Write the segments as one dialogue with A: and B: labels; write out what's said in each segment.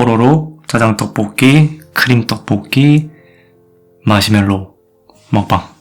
A: 뽀로로, 짜장 떡볶이, 크림 떡볶이, 마시멜로 먹방.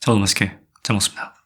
A: 저도 맛있게 잘 먹습니다.